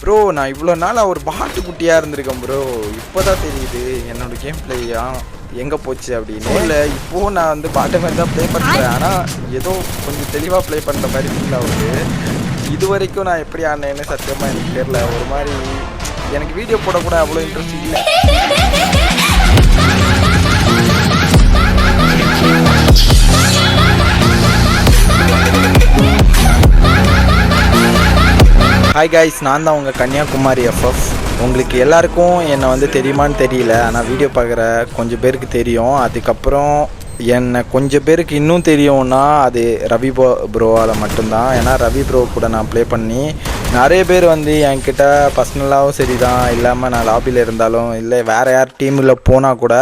Bro நான் இவ்வளோ நாள் ஒரு பாட்டு குட்டியாக இருந்திருக்கேன் ப்ரோ இப்போ தான் தெரியுது என்னோட கேம் பிளேயா எங்கே போச்சு அப்படின்னு. இல்லை இப்போது நான் வந்து பாட்டு மாதிரி தான் ப்ளே பண்ணுறேன் ஆனால் ஏதோ கொஞ்சம் தெளிவாக ப்ளே பண்ணுற மாதிரி ஃபீல் ஆகுது. இது வரைக்கும் நான் எப்படி ஆனேன்னு சத்தியமாக எனக்கு தெரில ஒரு மாதிரி எனக்கு வீடியோ போடக்கூட அவ்வளோ இன்ட்ரெஸ்ட் இல்லை. ஹாய் காய்ஸ் நான் தான் உங்கள் கன்னியாகுமரி எஃப்எஃப் உங்களுக்கு எல்லாருக்கும் என்னை வந்து தெரியுமான்னு தெரியல. ஆனால் வீடியோ பார்க்குற கொஞ்சம் பேருக்கு தெரியும். அதுக்கப்புறம் என்னை கொஞ்சம் பேருக்கு இன்னும் தெரியும்னா அது ரவி ப்ரோ ப்ரோவால் மட்டும்தான். ஏன்னா ரவி ப்ரோ கூட நான் ப்ளே பண்ணி நிறைய பேர் வந்து என்கிட்ட பர்சனலாகவும் சரி தான் இல்லாமல் நான் லாபியில் இருந்தாலும் இல்லை வேறு யார் டீமில் போனால் கூட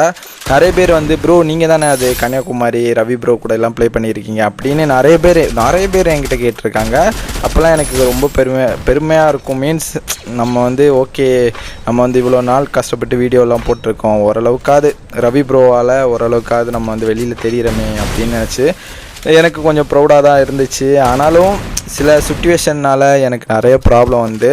நிறைய பேர் வந்து ப்ரோ நீங்கள் தானே அது கன்னியாகுமரி ரவி ப்ரோ கூட எல்லாம் ப்ளே பண்ணியிருக்கீங்க? அப்படின்னு நிறைய பேர் நிறைய பேர் என்கிட்ட கேட்டிருக்காங்க. அப்போல்லாம் எனக்கு ரொம்ப பெருமை பெருமையாக இருக்கும். மீன்ஸ் நம்ம வந்து ஓகே நம்ம வந்து இவ்வளோ நாள் கஷ்டப்பட்டு வீடியோலாம் போட்டிருக்கோம். ஓரளவுக்காவது ரவி ப்ரோவால் ஓரளவுக்காவது நம்ம வந்து வெளியில் தெரியிறமே அப்படின்னு நினச்சி எனக்கு கொஞ்சம் ப்ரௌடாக தான் இருந்துச்சு. ஆனாலும் சில சுச்சுவேஷன்னால் எனக்கு நிறைய ப்ராப்ளம் வந்து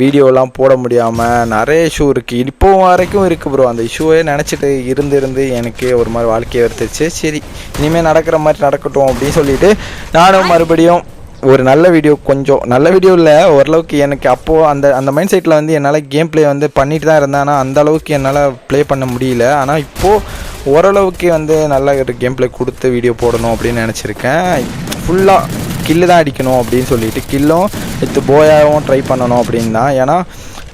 வீடியோலாம் போட முடியாமல் நிறைய இஷ்யூ இருக்குது இப்போ வரைக்கும் இருக்குது ப்ரோ அந்த இஷ்யூவே நினச்சிட்டு இருந்து இருந்து எனக்கு ஒரு மாதிரி வாழ்க்கையை வெறுத்துச்சு சரி இனிமேல் நடக்கிற மாதிரி நடக்கட்டும் அப்படின்னு சொல்லிட்டு நானும் மறுபடியும் ஒரு நல்ல வீடியோ கொஞ்சம் நல்ல வீடியோ இல்லை ஓரளவுக்கு எனக்கு அப்போது அந்த அந்த மைண்ட் செட்டில் வந்து என்னால் கேம் ப்ளே வந்து பண்ணிட்டு தான் இருந்தேன். ஆனால் அந்த அளவுக்கு என்னால் ப்ளே பண்ண முடியல. ஆனால் இப்போது ஓரளவுக்கு வந்து நல்ல ஒரு கேம் ப்ளே கொடுத்து வீடியோ போடணும் அப்படின்னு நினச்சிருக்கேன். ஃபுல்லாக கில்லு தான் அடிக்கணும் அப்படின்னு சொல்லிட்டு கில்லும் வித் போயாவும் ட்ரை பண்ணணும் அப்படின்னு தான் ஏன்னா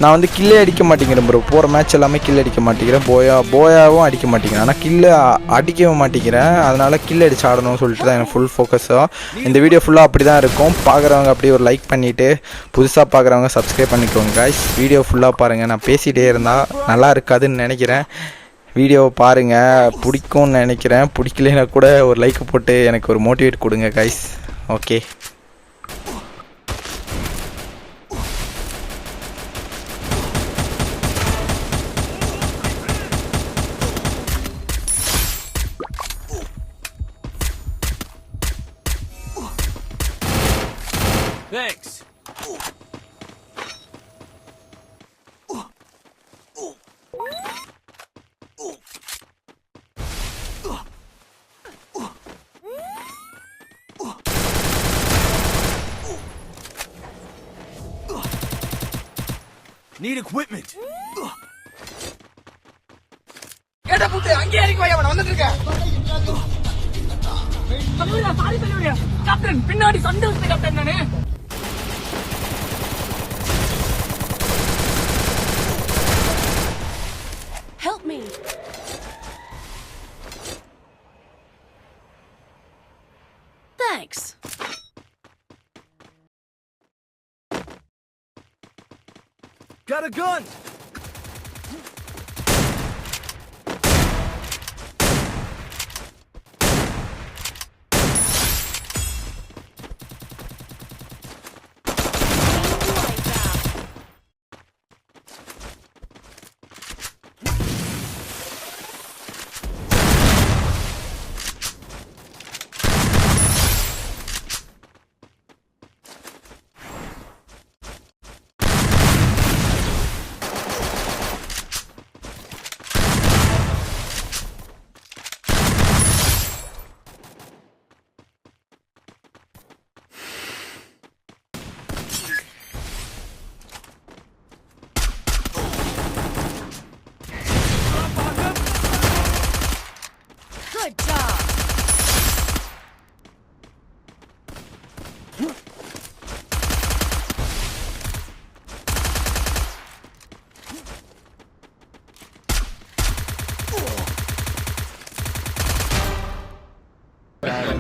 நான் வந்து கில்லே அடிக்க மாட்டேங்கிறேன் ப்ரோ போகிற மேட்ச் எல்லாமே கில் அடிக்க மாட்டேங்கிறேன். போயா போயாவும் அடிக்க மாட்டேங்கிறேன். ஆனால் கில்லு அடிக்கவும் மாட்டேங்கிறேன். அதனால் கில் அடிச்சு ஆடணும்னு சொல்லிட்டு தான் எனக்கு ஃபுல் ஃபோக்கஸாக இந்த வீடியோ ஃபுல்லாக அப்படி தான் இருக்கும். பார்க்குறவங்க அப்படியே ஒரு லைக் பண்ணிவிட்டு புதுசாக பார்க்குறவங்க சப்ஸ்கிரைப் பண்ணிக்கோங்க கைஸ் வீடியோ ஃபுல்லாக பாருங்கள் நான் பேசிகிட்டே இருந்தால் நல்லா இருக்காதுன்னு நினைக்கிறேன். வீடியோவை பாருங்கள் பிடிக்கும்னு நினைக்கிறேன். பிடிக்கலைன்னா கூட ஒரு லைக் போட்டு எனக்கு ஒரு மோட்டிவேட் கொடுங்க guys okay Thanks. Need equipment. கேட்ட புட்டு அங்கேயே இறக்கி வை அவனை வந்துட்டு இருக்கேன் சொல்லுவியா சாரி சொல்லுவியா கேப்டன் பின்னாடி சண்டை கேப்டன் நானு Thanks. Got a gun.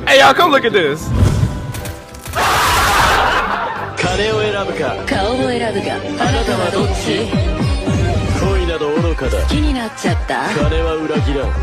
Hey y'all, come look at this. 金を選ぶか？顔を選ぶが、あなたはどっち？恋など愚かだ。気になっちゃった？金は裏切らん